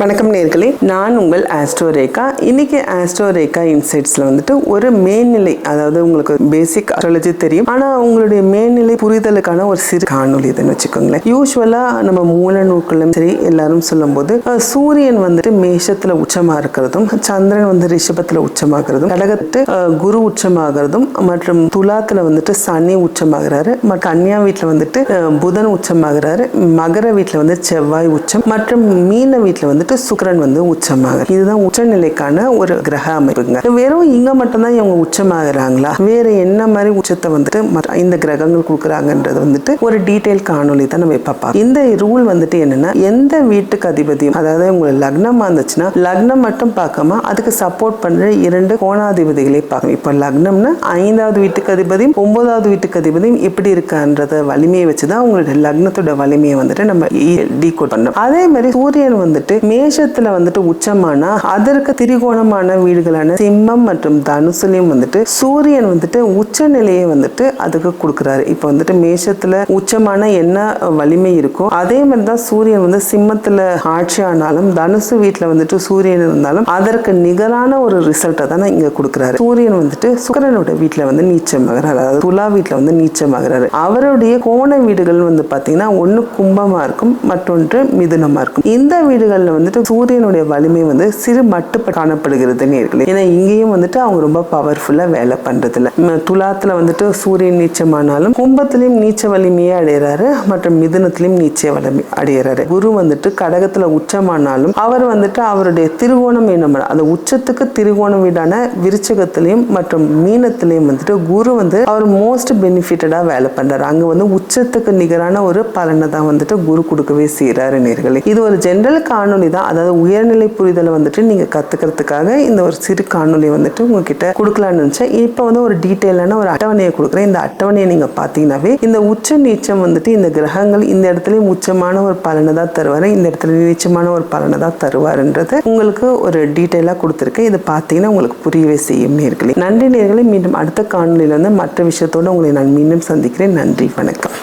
வணக்கம் நேர்களே. நான் உங்கள் ஆஸ்ட்ரோ ரேகா. இன்னைக்கு ஆஸ்ட்ரோ ரேகா இன்சைட்ஸ்ல வந்துட்டு ஒரு மேல்நிலை அதாவது உங்களுக்கு பேசிக் அஸ்ட்ராலஜி தெரியும். ஆனா உங்களுடைய மேல்நிலை புரிதலுக்கான ஒரு சிறு காணொலி இதுன்னு வச்சுக்கோங்களேன். யூஸ்வலா நம்ம மூல நூல்களும் சரி எல்லாரும் சொல்லும்போது போது சூரியன் வந்துட்டு மேஷத்துல உச்சமா இருக்கிறதும் சந்திரன் வந்து ரிஷபத்துல உச்சமாகிறதும் கடகத்து குரு உச்சமாகிறதும் மற்றும் துலாத்துல வந்துட்டு சனி உச்சமாகிறாரு மற்ற கன்னியா வீட்டுல வந்துட்டு புதன் உச்சமாகிறாரு மகர வீட்டுல வந்து செவ்வாய் உச்சம் மற்றும் மீன வீட்டுல வந்துட்டு சுக்கரன் வந்து உச்சமாகும் இதுதான் உச்சநிலைக்கான ஒரு கிரக அமைப்புங்க. வெறும் இங்க மட்டும்தான் இவங்க உச்சமாகறாங்களா? வேற என்ன மாதிரி உச்சத்தை வந்துட்டு இந்த கிரகங்கள் கொடுக்குறாங்கன்றது வந்துட்டு ஒரு டீட்டெயில் காணொலி தான் நம்ம பார்ப்போம் இந்த ரூல் வந்துட்டு என்னன்னா எந்த வீட்டுக்கு அதிபதியும் அதாவது உங்களுக்கு லக்னமா இருந்துச்சுன்னா லக்னம் மட்டும் பார்க்காம அதுக்கு சப்போர்ட் பண்ற இரண்டு கோணாதிபதிகளை பார்க்கணும் இப்போ லக்னம்னா ஐந்தாவது வீட்டுக்கு அதிபதியும் ஒன்பதாவது வீட்டுக்கு அதிபதியும் எப்படி இருக்கான்றத வலிமையை வச்சுதான் உங்களுடைய லக்னத்தோட வலிமையை வந்துட்டு நம்ம டீ கோட் பண்ணோம் அதே மாதிரி சூரியன் வந்துட்டு மேஷத்துல வந்துட்டு உச்சமானா அதற்கு திரிகோணமான வீடுகளான சிம்மம் மற்றும் தனுசுலையும் வந்துட்டு சூரியன் வந்துட்டு உச்ச நிலையை வந்துட்டு அதுக்கு கொடுக்குறாரு. இப்போ வந்துட்டு மேஷத்துல உச்சமான என்ன வலிமை இருக்கோ அதே மாதிரி தான் சூரியன் வந்து சிம்மத்துல ஆட்சி ஆனாலும் தனுசு வீட்டுல வந்துட்டு சூரியன் இருந்தாலும் அதற்கு நிகரான ஒரு ரிசல்ட்டை தான் இங்க கொடுக்குறாரு. சூரியன் வந்துட்டு சுக்கரனோட வீட்டுல வந்து நீச்சமாகிறார் அதாவது துலா வீட்டுல வந்து நீச்சமாகிறாரு அவருடைய கோண வீடுகள் வந்து பாத்தீங்கன்னா ஒன்று கும்பமா இருக்கும் மற்றொன்று மிதுனமா இருக்கும். இந்த வீடுகள்ல வந்துட்டு சூரியனுடைய வலிமை வந்து சிறு மட்டுப்பட்டு காணப்படுகிறதுன்னு இருக்குது ஏன்னா இங்கேயும் வந்துட்டு அவங்க ரொம்ப பவர்ஃபுல்லாக வேலை பண்ணுறதில்ல துலாத்தில் வந்துட்டு சூரியன் நீச்சமானாலும் கும்பத்திலையும் நீச்ச வலிமையை அடைகிறாரு மற்றும் மிதுனத்திலையும் நீச்ச வலிமை அடைகிறாரு குரு வந்துட்டு கடகத்தில் உச்சமானாலும் அவர் வந்துட்டு அவருடைய திருவோணம் என்ன அந்த உச்சத்துக்கு திருவோணம் வீடான விருச்சகத்திலையும் மற்றும் மீனத்திலையும் வந்துட்டு குரு வந்து அவர் மோஸ்ட் பெனிஃபிட்டடாக வேலை பண்ணுறாரு அங்கே வந்து உச்சத்துக்கு நிகரான ஒரு பலனை தான் வந்துட்டு குரு கொடுக்கவே செய்கிறாரு நேர்களே. இது ஒரு ஜென்ரல் காணொலி தான். அதாவது உயர்நிலை புரிதலை வந்துட்டு நீங்கள் கற்றுக்கிறதுக்காக இந்த ஒரு சிறு காணொலி வந்துட்டு உங்ககிட்ட கொடுக்கலாம்னு நினைச்சேன். இப்போ வந்து ஒரு டீட்டெயிலான ஒரு அட்டவணையை கொடுக்குறேன். இந்த அட்டவணையை நீங்கள் பார்த்தீங்கன்னாவே இந்த உச்ச நீச்சம் வந்துட்டு இந்த கிரகங்கள் இந்த இடத்துலையும் உச்சமான ஒரு பலனை தான் தருவார். இந்த இடத்துல நீச்சமான ஒரு பலனை தான் தருவாருன்றது உங்களுக்கு ஒரு டீட்டெயிலாக கொடுத்துருக்கேன். இதை பார்த்தீங்கன்னா உங்களுக்கு புரியவே செய்யும் நேர்களே. நன்றி நேர்களை. மீண்டும் அடுத்த காணொலியில் வந்து மற்ற விஷயத்தோட உங்களை நான் மீண்டும் சந்திக்கிறேன். நன்றி. வணக்கம்.